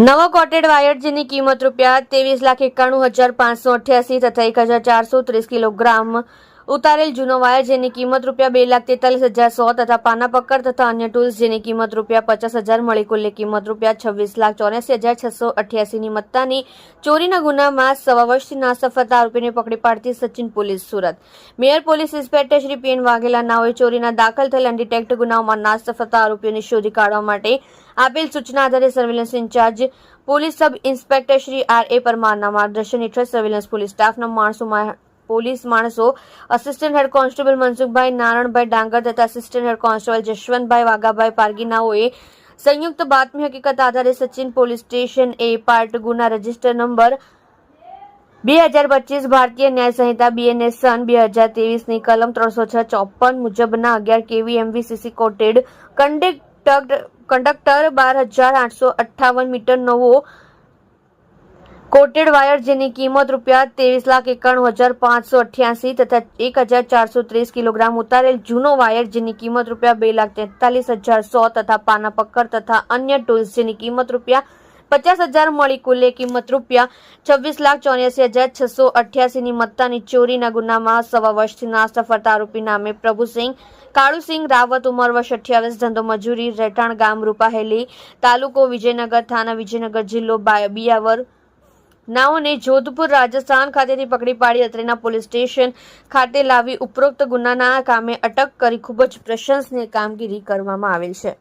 નવો coated wire જેની કિંમત રૂપિયા ત્રેવીસ લાખ એકાણું હજાર પાંચસો અઠ્યાસી તથા એક હજાર ચારસો ત્રીસ કિલોગ્રામ ઉતારેલ જૂનો વાયર જેની કિંમત રૂપિયા બે લાખ તેતાલીસ હજાર સો તથા પાના પકડ તથા અન્ય ટૂલ્સ જેની કિંમત રૂપિયા પચાસ હજાર મળી કુલ્લે કિંમત રૂપિયા છવ્વીસ લાખ ચોર્યાસી હજાર છસો અઠ્યાસીની મત્તાની ચોરીના ગુનામાં સવા વર્ષથી નાસ્તા ફરતા આરોપીને પકડી પાડતી Sachin police Surat. Mayor police inspector Shri PN Vaghela નાઓએ ચોરીના દાખલ થયેલ અનડિટેક્ટ ગુનાઓમાં ના ફરતા આરોપીઓને શોધી કાઢવા માટે આપેલ સૂચના આધારે surveillance in-charge police sub inspector Shri R A પરમારના માર્ગદર્શન હેઠળ સર્વેલન્સ પોલીસ સ્ટાફના માણસો મા- પોલીસ માણસો assistant head constable Mansukhbhai Naranbhai Dangar તથા assistant head constable Jashvantbhai Vaghabhai પારગીનાઓએ સંયુક્ત બાતમી હકીકત આધારે Sachin police station A part ગુના રજિસ્ટર નંબર બે હજાર પચીસ ભારતીય ન્યાય સંહિતા બીએનએસ સન બે હજાર ત્રેવીસની કલમ ત્રણસો છ ચોપન મુજબના અગિયાર KV MVCC coated conductor conductor બાર હજાર આઠસો અઠ્ઠાવન મીટર નવો કોટેડ વાયર જેની કિંમત રૂપિયા ત્રેવીસ લાખ એકાણું હજાર પાંચસો અઠ્યાસી તથા એક હજાર ચારસો ત્રીસ કિલોગ્રામ ઉતારેલ જૂનો વાયર જેની કિંમત રૂપિયા બે લાખ તેતાલીસ હજાર સો તથા પાના પક્કર તથા અન્ય ટૂલ્સ જેની કિંમત રૂપિયા પચાસ હજાર મળી કુલે કિંમત રૂપિયા છવ્વીસ લાખ ચોર્યાસી હજાર છસો અઠ્યાસીની મત્તાની ચોરીના ગુનામાં સવા વર્ષથી નાસ્તા ફરતા આરોપી નામે પ્રભુસિંહ કાળુસિંહ રાવત ઉંમર વર્ષ અઠ્યાવીસ, ધંધો મજૂરી, રહેઠાણ ગામ રૂપાહેલી તાલુકો વિજયનગર, થાના વિજયનગર જિલ્લો બાય- બિયાવર નાઓને જોધપુર રાજસ્થાન ખાતેથી પકડી પાડી અત્રેના પોલીસ સ્ટેશન ખાતે લાવી ઉપરોક્ત ગુનાના કામે અટક કરી ખૂબ જ પ્રશંસનીય કામગીરી કરવામાં આવેલ છે.